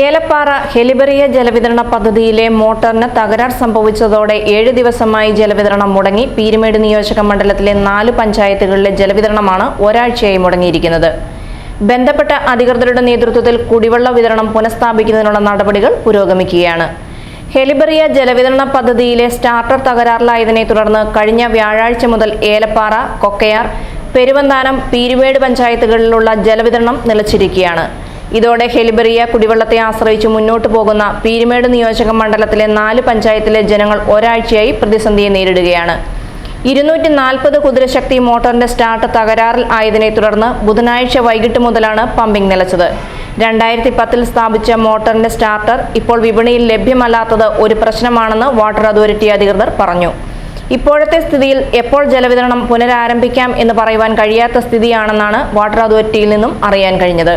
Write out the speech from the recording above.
ഏലപ്പാറ ഹെലിബറിയ ജലവിതരണ പദ്ധതിയിലെ മോട്ടറിന് തകരാർ സംഭവിച്ചതോടെ ഏഴ് ദിവസമായി ജലവിതരണം മുടങ്ങി. പീരുമേട് നിയോജക മണ്ഡലത്തിലെ നാല് പഞ്ചായത്തുകളിലെ ജലവിതരണമാണ് ഒരാഴ്ചയായി മുടങ്ങിയിരിക്കുന്നത്. ബന്ധപ്പെട്ട അധികൃതരുടെ നേതൃത്വത്തിൽ കുടിവെള്ള വിതരണം പുനഃസ്ഥാപിക്കുന്നതിനുള്ള നടപടികൾ പുരോഗമിക്കുകയാണ്. ഹെലിബറിയ ജലവിതരണ പദ്ധതിയിലെ സ്റ്റാർട്ടർ തകരാറിലായതിനെ തുടർന്ന് കഴിഞ്ഞ വ്യാഴാഴ്ച മുതൽ ഏലപ്പാറ കൊക്കയാർ പെരുവന്താനം പീരുമേട് പഞ്ചായത്തുകളിലുള്ള ജലവിതരണം നിലച്ചിരിക്കുകയാണ്. ഇതോടെ ഹെലിബറിയ കുടിവെള്ളത്തെ ആശ്രയിച്ച് മുന്നോട്ടു പോകുന്ന പീരുമേട് നിയോജക മണ്ഡലത്തിലെ നാല് പഞ്ചായത്തിലെ ജനങ്ങൾ ഒരാഴ്ചയായി പ്രതിസന്ധിയെ നേരിടുകയാണ്. ഇരുന്നൂറ്റി നാൽപ്പത് കുതിരശക്തി മോട്ടോറിന്റെ സ്റ്റാർട്ട് തകരാറിൽ ആയതിനെ തുടർന്ന് ബുധനാഴ്ച വൈകിട്ട് മുതലാണ് പമ്പിംഗ് നിലച്ചത്. രണ്ടായിരത്തി പത്തിൽ സ്ഥാപിച്ച മോട്ടോറിന്റെ സ്റ്റാർട്ടർ ഇപ്പോൾ വിപണിയിൽ ലഭ്യമല്ലാത്തത് ഒരു പ്രശ്നമാണെന്ന് വാട്ടർ അതോറിറ്റി അധികൃതർ പറഞ്ഞു. ഇപ്പോഴത്തെ സ്ഥിതിയിൽ എപ്പോൾ ജലവിതരണം പുനരാരംഭിക്കാം എന്ന് പറയുവാൻ കഴിയാത്ത സ്ഥിതിയാണെന്നാണ് വാട്ടർ അതോറിറ്റിയിൽ നിന്നും അറിയാൻ കഴിഞ്ഞത്.